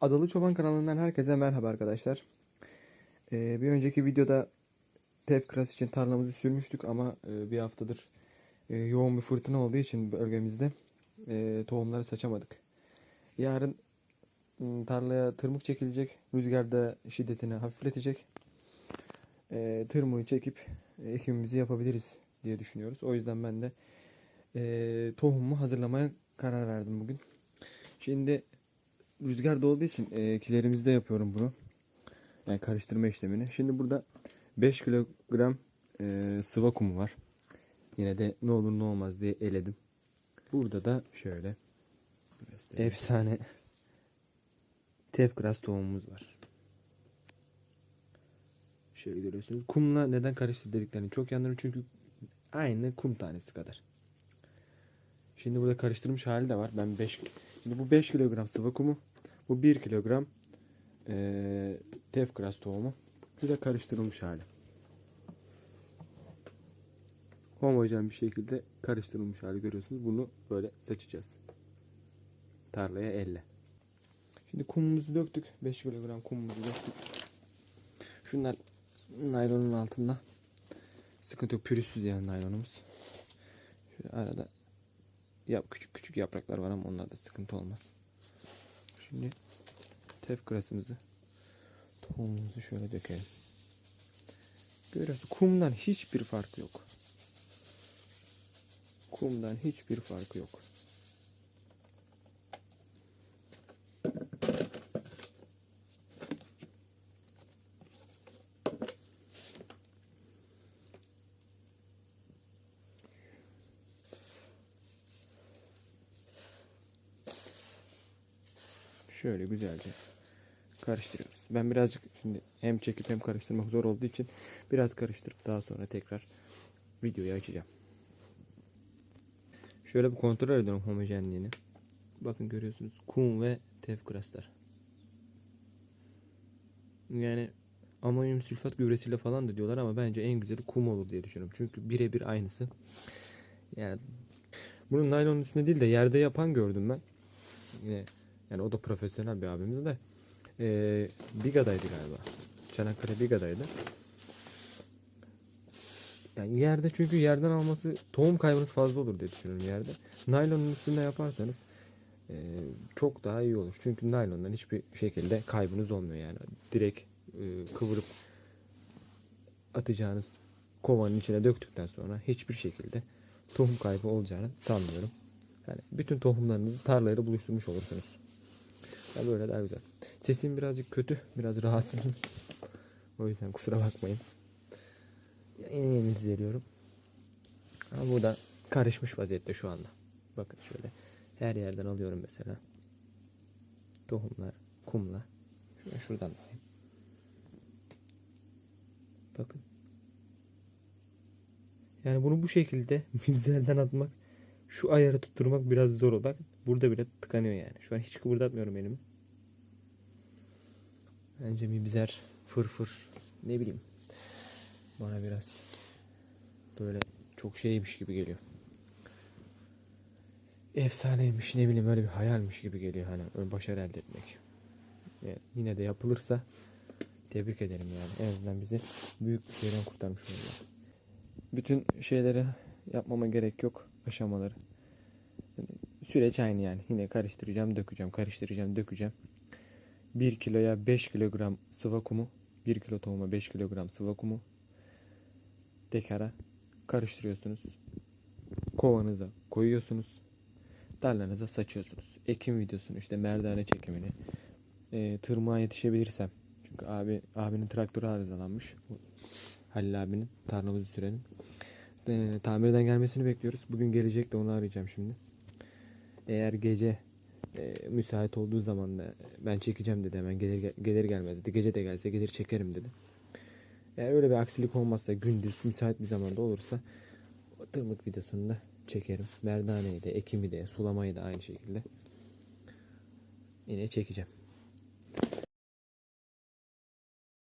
Adalı Çoban kanalından herkese merhaba arkadaşlar. Ee, bir önceki videoda tefkras için tarlamızı sürmüştük ama e, bir haftadır e, yoğun bir fırtına olduğu için bölgemizde e, tohumları saçamadık. Yarın m, tarlaya tırmık çekilecek. Rüzgar da şiddetini hafifletecek. E, tırmığı çekip e, ekimimizi yapabiliriz diye düşünüyoruz. O yüzden ben de e, tohumumu hazırlamaya karar verdim bugün. Şimdi rüzgar da olduğu için e, kilerimizde yapıyorum bunu. Yani karıştırma işlemini. Şimdi burada 5 kilogram e, sıva kumu var. Yine de ne olur ne olmaz diye eledim. Burada da şöyle efsane tefgras tohumumuz var. Şöyle görüyorsunuz. Kumla neden karıştır dediklerini çok iyi anlarım çünkü aynı kum tanesi kadar. Şimdi burada karıştırmış hali de var. Ben 5 Şimdi bu 5 kilogram sıvı kumu. Bu 1 kilogram eee tefgras tohumu. Bu da karıştırılmış hali. Homojen bir şekilde karıştırılmış hali görüyorsunuz. Bunu böyle saçacağız. Tarlaya elle. Şimdi kumumuzu döktük. 5 kilogram kumumuzu döktük. Şunlar naylonun altında. Sıkıntı yok. Pürüzsüz yani naylonumuz. Şöyle arada ya küçük küçük yapraklar var ama onlarda sıkıntı olmaz. Şimdi tefkrasımızı tohumumuzu şöyle dökelim. Görüyorsun kumdan hiçbir farkı yok. Kumdan hiçbir farkı yok. Şöyle güzelce karıştırıyoruz. Ben birazcık şimdi hem çekip hem karıştırmak zor olduğu için biraz karıştırıp daha sonra tekrar videoyu açacağım. Şöyle bir kontrol ediyorum homojenliğini. Bakın görüyorsunuz kum ve tefkraslar. Yani amonyum sülfat gübresiyle falan da diyorlar ama bence en güzeli kum olur diye düşünüyorum. Çünkü birebir aynısı. Yani bunu naylonun üstünde değil de yerde yapan gördüm ben. Yine yani o da profesyonel bir abimiz de. Ee, Biga'daydı galiba. Çanakkale Biga'daydı. Yani yerde çünkü yerden alması tohum kaybınız fazla olur diye düşünüyorum yerde. Naylonun üstünde yaparsanız e, çok daha iyi olur. Çünkü naylondan hiçbir şekilde kaybınız olmuyor yani. Direkt e, kıvırıp atacağınız kovanın içine döktükten sonra hiçbir şekilde tohum kaybı olacağını sanmıyorum. Yani bütün tohumlarınızı tarlayla buluşturmuş olursunuz. Ya böyle daha güzel. Sesim birazcık kötü. Biraz rahatsızım. o yüzden kusura bakmayın. Yeni yeni düzeliyorum. Ama bu da karışmış vaziyette şu anda. Bakın şöyle. Her yerden alıyorum mesela. Tohumlar, kumla. Şöyle şuradan alayım. Bakın. Yani bunu bu şekilde mimzerden atmak, şu ayarı tutturmak biraz zor olur. Bakın burada bile tıkanıyor yani. Şu an hiç kıpırdatmıyorum elimi. Bence mimzer, fırfır, ne bileyim. Bana biraz böyle çok şeymiş gibi geliyor. Efsaneymiş ne bileyim öyle bir hayalmiş gibi geliyor hani başarı elde etmek. Yani yine de yapılırsa tebrik ederim yani. En azından bizi büyük bir şeyden kurtarmış oluyor. Bütün şeyleri yapmama gerek yok aşamaları. Süreç aynı yani. Yine karıştıracağım, dökeceğim, karıştıracağım, dökeceğim. 1 kiloya 5 kilogram sıva kumu, 1 kilo tohuma 5 kilogram sıva kumu dekara karıştırıyorsunuz. Kovanıza koyuyorsunuz. Darlarınıza saçıyorsunuz. Ekim videosunu işte merdane çekimini e, tırmığa yetişebilirsem çünkü abi abinin traktörü arızalanmış. Halil abinin tarlamızı sürenin. E, tamirden gelmesini bekliyoruz. Bugün gelecek de onu arayacağım şimdi. Eğer gece e, müsait olduğu zaman da ben çekeceğim dedi hemen gelir, gelir gelmez dedi. Gece de gelse gelir çekerim dedi. Eğer öyle bir aksilik olmazsa gündüz müsait bir zamanda olursa tırmık videosunu da çekerim. Merdaneyi de, ekimi de, sulamayı da aynı şekilde yine çekeceğim.